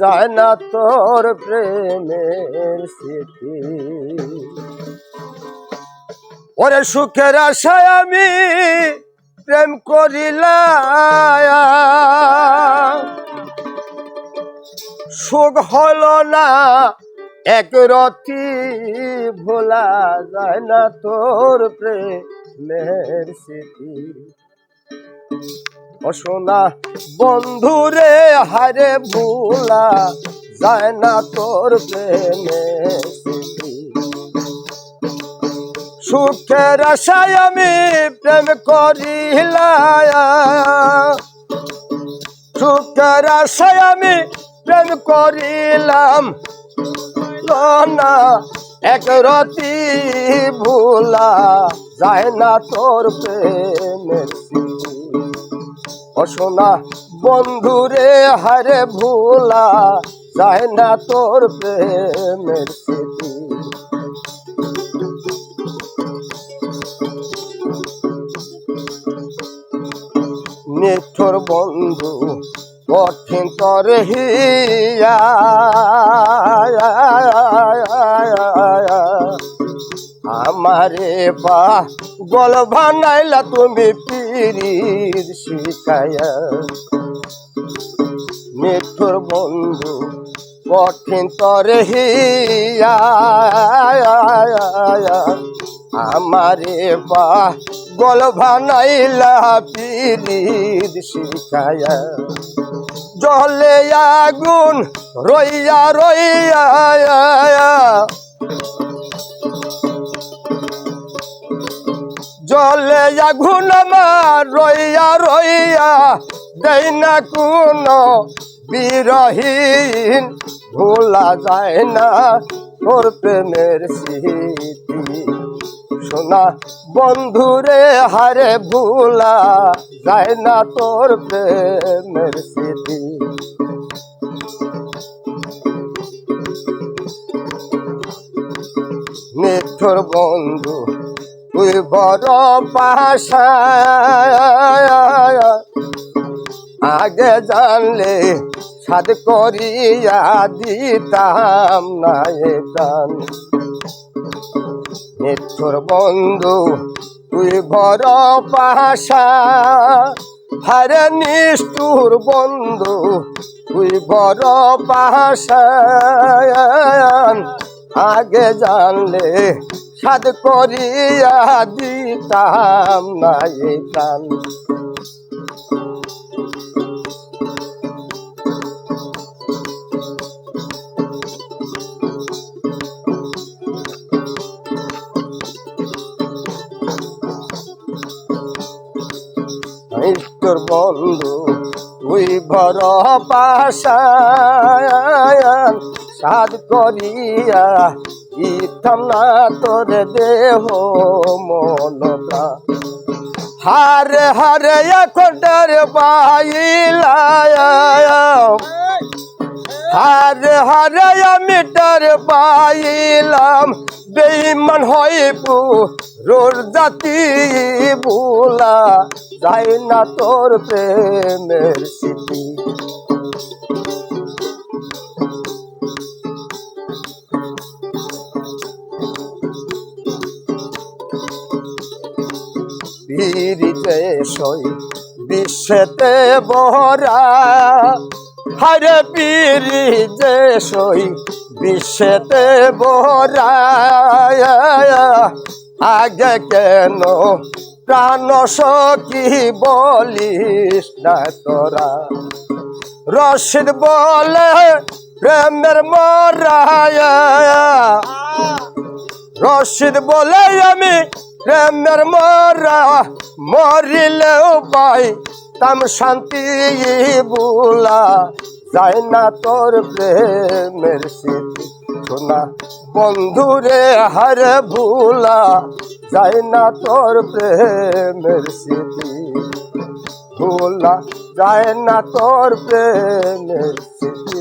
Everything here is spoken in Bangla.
যায় না তোর প্রেমের স্মৃতি। ওরে সুখের আশায় আমি প্রেম করিলাম। সুখ হলো না, এক রতি ভোলা যায় না তোর প্রেমের স্মৃতি। অসোনা বন্ধুরে হারে ভোলা, যায় না তোর স্মৃতি। সুখের আশায় আমি প্রেম করিলাম সুখের আশায় আমি প্রেম করিলাম। না এক রতি ভোলা, যায় না তোর প্রেমের অসোনা বন্ধুরে হারে ভোলা যায় না তোর প্রেমের স্মৃতি। নিঠুর বন্ধু, কঠিন তর হিয়া, আমারে বা গল ভানাইলা তুমি পিরির শিকায়া নিঠুর বন্ধু কঠিন তর আমারে বা গল ভানাইলা পিরির শিকায়া জলে আগুন রইয়া রইয়া। জলে আগুন আমার রইয়া রইয়া। দেই না কোনো বিরহীন, ভোলা যায় না তোর প্রেমের স্মৃতি। সোনা বন্ধুরে হারে ভোলা যায় না তোর প্রেমের স্মৃতি। নিঠুর বন্ধু তুই বড় পাশা। আগে জানলে সাদ করিয়া দিতাম না এ প্রাণ। নিঠুর বন্ধু, তুই বড় পাশা। হারে নিষ্ঠুর বন্ধু, তুই বড় পাশা। আগে জানলে সাদ করিয়া দিতাম না এই প্রাণ। বন্ধু বড় পাশায়ান সাদ করিয়া ইথম না তোর দেহ মন প্রাণ। হারে হারে এখন ডর পাইলা হারে হারে আমি ডর পাইলাম বেইমান হইবু রোর জাতি বুলা যাই না তোর প্রেমের স্মৃতি। বীরিতে সই বিশ্বেতে বহরা হরে বীরি যে সই বিশ্বেতে বহরা আগে কেন প্রাণ সখী বলিস না তোরা? রশিদ বলে প্রেমের মরায়া। রশিদ বলে আমি প্রেমের মরা। মরিলেও পাই তাম শান্তি বুলা, যায় না তোর প্রেমের স্মৃতি শোনা। বন্ধুরে হার ভুলা, যায় না তোর প্রেমের স্মৃতি ভোলা, যায় না তোর প্রেমের স্মৃতি